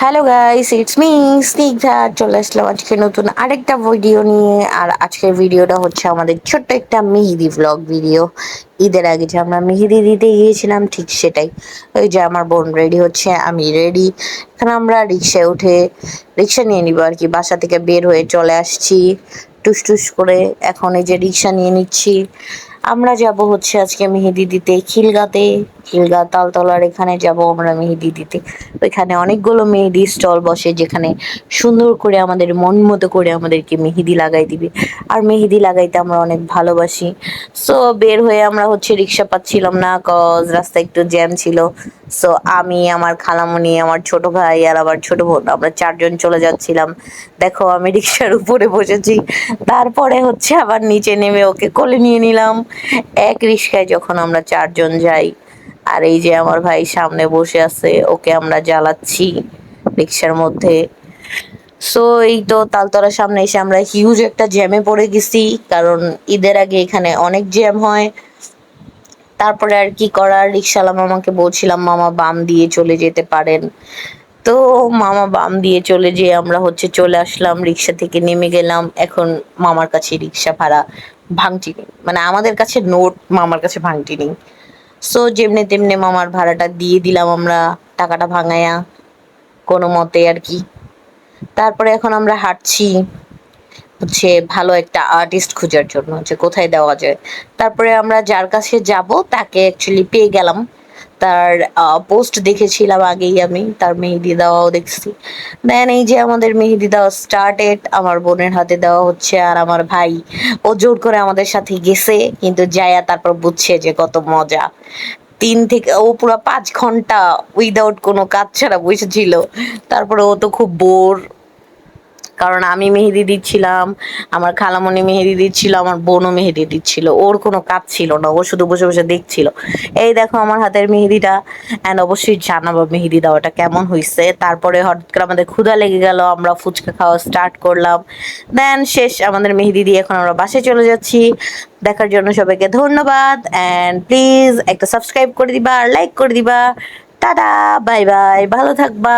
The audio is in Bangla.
Hello guys it's me Snigdha চলে আসলাম আজকে নতুন আরেকটা ভিডিও নিয়ে। আর আজকের ভিডিওটা হচ্ছে আমাদের ছোট্ট একটা মেহেদি ব্লগ ভিডিও ঈদের আগে যে আমরা মেহেদি দিতে গিয়েছিলাম, ঠিক সেটাই। ওই যে আমার বোন রেডি হচ্ছে, আমি রেডি এখন আমরা রিক্সায় উঠে রিক্সা নিয়ে নিব আর কি, বাসা থেকে বের হয়ে চলে আসছি টুস টুস করে। এখন এই যে রিক্সা নিয়ে নিচ্ছি। আমরা যাব হচ্ছে আজকে মেহেদি দিতে খিলগাতে খিলগা তালতলার, এখানে যাব আমরা মেহেদি দিতে। ওইখানে অনেকগুলো মেহেদি স্টল বসে, যেখানে সুন্দর করে আমাদের মন মতো করে আমাদেরকে মেহেদি লাগাই দিবে। আর মেহেদি লাগাইতে আমরা অনেক ভালোবাসি। সো বের হয়ে আমরা হচ্ছে রিক্সা পাচ্ছিলাম না কজ রাস্তায় একটু জ্যাম ছিল। সো আমি, আমার খালামণি আমার ছোট ভাই আর আমার ছোট বোন, আমরা চারজন চলে যাচ্ছিলাম। দেখো, আমি রিক্সার উপরে বসেছি। তারপরে হচ্ছে আবার নিচে নেমে ওকে কোলে নিয়ে নিলাম। এক রিক্সায় যখন আমরা চারজন যাই আর এই যে আমার ভাই সামনে বসে আছে, ওকে আমরা জ্বালাচ্ছি রিক্সার মধ্যে। সো এই তো তালতলার সামনে এসে আমরা হিউজ একটা জ্যামে পড়ে গেছি, কারণ ঈদের আগে এখানে অনেক জ্যাম হয়। তারপরে আর কি করার, রিক্সাওয়ালা মামাকে বলছিলাম, মামা, বাম দিয়ে চলে যেতে পারেন। তো মামা বাম দিয়ে চলে যেয়ে আমরা হচ্ছে চলে আসলাম, রিক্সা থেকে নেমে গেলাম। এখন মামার কাছে রিক্সা ভাড়া ভাঙটি নেই মানে আমাদের কাছে নোট মামার কাছে ভাঙটি নেই। সো যেমনি তেমনি মামার ভাড়াটা দিয়ে দিলাম আমরা, টাকাটা ভাঙায়া, কোনো মতে আর কি। তারপরে এখন আমরা হাঁটছি, হচ্ছে ভালো একটা আর্টিস্ট খোঁজার জন্য, যে কোথায় দেওয়া যায়। তারপরে আমরা যার কাছে যাব, তাকে অ্যাকচুয়ালি পেয়ে গেলাম। তার পোস্ট দেখেছিলাম আগেই আমি, তার মেহেদি দেওয়াও দেখছি। দেন এই যে আমাদের মেহেদি দেওয়া স্টার্টেড আমার বোনের হাতে দেওয়া হচ্ছে আর আমার ভাই। ও জোর করে আমাদের সাথে গেছে, কিন্তু যায়া তারপর বুঝছে যে কত মজা। তিন থেকে, ও পুরো পাঁচ ঘণ্টা উইদাউট কোনো কাজ ছাড়া বসেছিল। তারপরে ও তো খুব বোর কারণ আমি মেহেদি দিচ্ছিলাম, আমার খালামণি মেহেদি দিচ্ছিল, আমার বোনও মেহেদি দিচ্ছিল। ওর কোনো কাজ ছিল না, ও শুধু বসে বসে দেখছিল। এই দেখো আমার হাতের মেহেদিটা অ্যান্ড অবশ্যই জানাব মেহেদি দেওয়াটা কেমন হয়েছে তারপরে হঠাৎ করে আমাদের ক্ষুধা লেগে গেল, আমরা ফুচকা খাওয়া স্টার্ট করলাম। দেন শেষ আমাদের মেহেদি দিয়ে এখন আমরা বাসে চলে যাচ্ছি। দেখার জন্য সবাইকে ধন্যবাদ অ্যান্ড প্লিজ একটা সাবস্ক্রাইব করে দিবা, আর লাইক করে দিবা। টাটা বাই বাই ভালো থাকবা।